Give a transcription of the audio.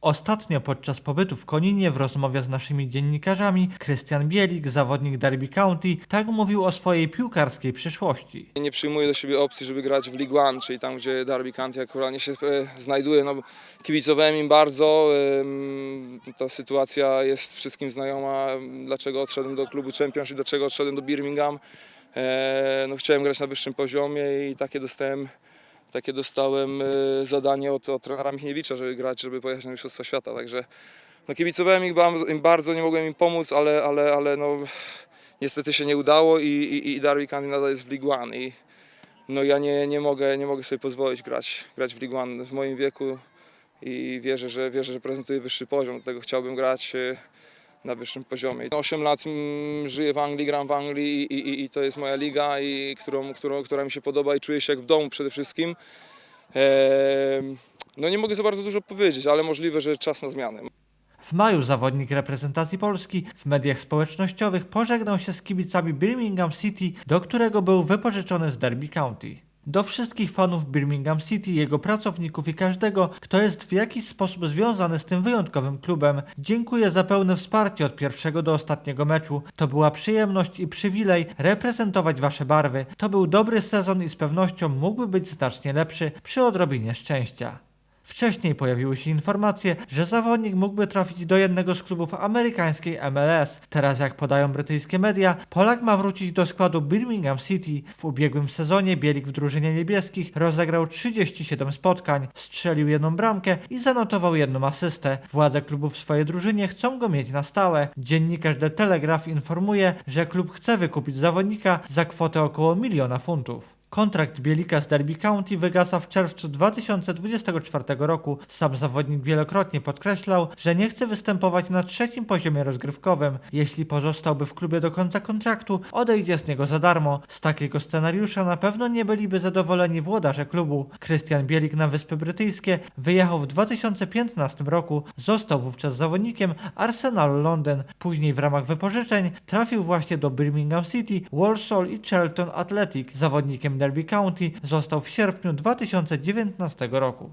Ostatnio podczas pobytu w Koninie w rozmowie z naszymi dziennikarzami Krystian Bielik, zawodnik Derby County, tak mówił o swojej piłkarskiej przyszłości. Nie przyjmuję do siebie opcji, żeby grać w League One, czyli tam, gdzie Derby County aktualnie się e, znajduje. No, kibicowałem im bardzo. Ta sytuacja jest wszystkim znajoma. Dlaczego odszedłem do klubu Championship, dlaczego odszedłem do Birmingham. E, No, chciałem grać na wyższym poziomie i takie dostałem, takie dostałem e, zadanie od, od trenera Michniewicza, żeby grać, żeby pojechać na Mistrzostwa Świata. Także no, kibicowałem im bardzo, nie mogłem im pomóc, ale, ale, ale no, niestety się nie udało i, i, i County nadal jest w League One. I, no ja nie, nie, mogę, nie mogę sobie pozwolić grać, grać w League One w moim wieku i wierzę, że, wierzę, że prezentuję wyższy poziom, dlatego chciałbym grać e, na wyższym poziomie. 8 lat mm, żyję w Anglii, gram w Anglii i, i, i to jest moja liga, i którą, którą, która mi się podoba i czuję się jak w domu przede wszystkim. Em, No nie mogę za bardzo dużo powiedzieć, ale możliwe, że czas na zmiany. W maju zawodnik reprezentacji Polski w mediach społecznościowych pożegnał się z kibicami Birmingham City, do którego był wypożyczony z Derby County. Do wszystkich fanów Birmingham City, jego pracowników i każdego, kto jest w jakiś sposób związany z tym wyjątkowym klubem, dziękuję za pełne wsparcie od pierwszego do ostatniego meczu. To była przyjemność i przywilej reprezentować wasze barwy. To był dobry sezon i z pewnością mógłby być znacznie lepszy przy odrobinie szczęścia. Wcześniej pojawiły się informacje, że zawodnik mógłby trafić do jednego z klubów amerykańskiej MLS. Teraz, jak podają brytyjskie media, Polak ma wrócić do składu Birmingham City. W ubiegłym sezonie Bielik w drużynie niebieskich rozegrał 37 spotkań, strzelił jedną bramkę i zanotował jedną asystę. Władze klubu w swojej drużynie chcą go mieć na stałe. Dziennikarz The Telegraph informuje, że klub chce wykupić zawodnika za kwotę około miliona funtów. Kontrakt Bielika z Derby County wygasa w czerwcu 2024 roku. Sam zawodnik wielokrotnie podkreślał, że nie chce występować na trzecim poziomie rozgrywkowym. Jeśli pozostałby w klubie do końca kontraktu, odejdzie z niego za darmo. Z takiego scenariusza na pewno nie byliby zadowoleni włodarze klubu. Krystian Bielik na Wyspy Brytyjskie wyjechał w 2015 roku. Został wówczas zawodnikiem Arsenalu Londyn. Później w ramach wypożyczeń trafił właśnie do Birmingham City, Walsall i Charlton Athletic. Zawodnikiem Derby County został w sierpniu 2019 roku.